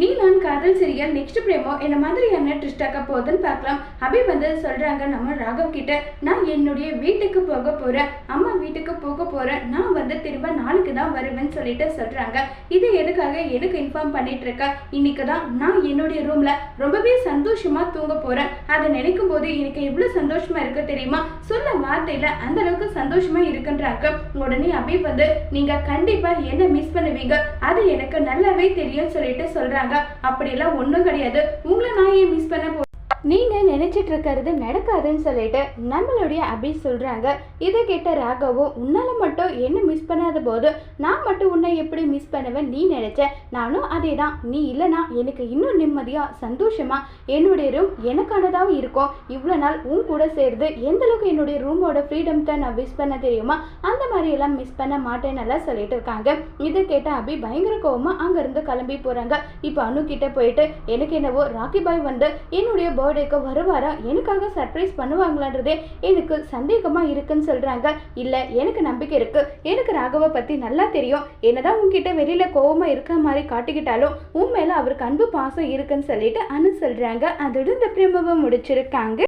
நீ நான் காதல் சீரியல் நெக்ஸ்ட் பிரேமோ என்ன மாதிரியான ட்ரிஸ்டாக்க போகுதுன்னு பார்க்கலாம். அபி வந்து சொல்கிறாங்க நம்ம ராகவ் கிட்ட நான் என்னுடைய வீட்டுக்கு போக போகிறேன் அம்மா வீட்டுக்கு போக போகிறேன் நான் வந்து திரும்ப நாளைக்கு தான் வருவேன்னு சொல்லிட்டு சொல்கிறாங்க இது எதுக்காக எனக்கு இன்ஃபார்ம் பண்ணிட்டு இருக்க? இன்னைக்கு தான் நான் என்னுடைய ரூமில் ரொம்பவே சந்தோஷமாக தூங்க போகிறேன் அதை நினைக்கும் போது எனக்கு எவ்வளோ சந்தோஷமாக இருக்கு தெரியுமா? சொல்ல வார்த்தையில் அந்த அளவுக்கு இருக்குன்றாக்க இருக்குன்றாங்க. உடனே அபி வந்து நீங்கள் கண்டிப்பாக என்ன மிஸ் பண்ணுவீங்க? அது எனக்கு நல்லாவே தெரியும் சொல்லிட்டு தான் அப்படி எல்லாம் ஒன்றும் கிடையாது. உங்களை நான் ஏன் மிஸ் பண்ண போ நீங்கள் நினச்சிட்டு இருக்கிறது நடக்காதுன்னு சொல்லிட்டு நம்மளுடைய அபி சொல்கிறாங்க இதை கேட்ட ராகவும் உன்னால மட்டும் என்ன மிஸ் பண்ணாத போது நான் மட்டும் உன்னை எப்படி மிஸ் பண்ணுவேன் நீ நினச்ச? நானும் அதே தான் நீ இல்லைனா எனக்கு இன்னும் நிம்மதியாக சந்தோஷமாக என்னுடைய ரூம் எனக்கானதாகவும் இருக்கும். இவ்வளோ நாள் உன் கூட சேர்ந்து எந்தளவுக்கு என்னுடைய ரூமோட ஃப்ரீடம் தான் நான் மிஸ் பண்ண தெரியுமா அந்த மாதிரியெல்லாம் மிஸ் பண்ண மாட்டேன்னு எல்லாம் சொல்லிட்டு இருக்காங்க. இதை கேட்ட அபி பயங்கர கோவமாக அங்கேருந்து கிளம்பி போகிறாங்க இப்போ அணுக்கிட்ட போயிட்டு எனக்கு என்னவோ ராக்கி பாய் வந்து என்னுடைய பர்த்டேக்கு வருவாரா? எனக்காக சர்ப்ரைஸ் பண்ணுவாங்களான்றதே எனக்கு சந்தேகமா இருக்குன்னு சொல்றாங்க. இல்ல எனக்கு நம்பிக்கை இருக்கு. எனக்கு ராகவ பத்தி நல்லா தெரியும். என்னதான் உன்கிட்ட வெளியில கோவமா இருக்க மாதிரி காட்டிக்கிட்டாலும் உன் மேல அவருக்கு அன்பு பாசம் இருக்குன்னு சொல்லிட்டு அனு சொல்றாங்க. அதோட இந்த பிரமவை முடிச்சிருக்காங்க.